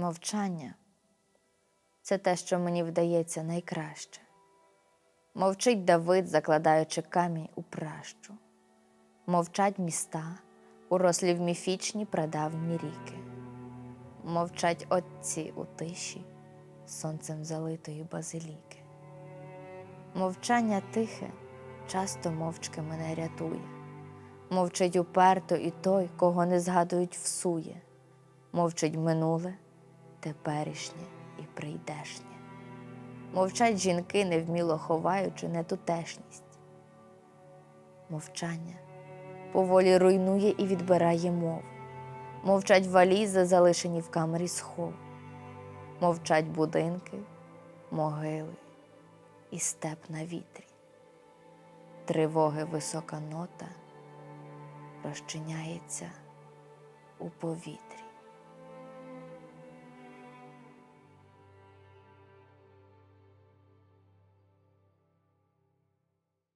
Мовчання це те, що мені вдається найкраще. Мовчить Давид, закладаючи камінь у пращу. Мовчать міста, урослі в міфічні прадавні ріки. Мовчать отці у тиші, сонцем залитої базиліки. Мовчання тихе часто мовчки мене рятує. Мовчить уперто і той, кого не згадують всує. Мовчить минуле, теперішнє і прийдешнє. Мовчать жінки, невміло ховаючи нетутешність. Мовчання поволі руйнує і відбирає мову. Мовчать валізи, залишені в камері схову. Мовчать будинки, могили і степ на вітрі. Тривоги висока нота розчиняється у повітрі.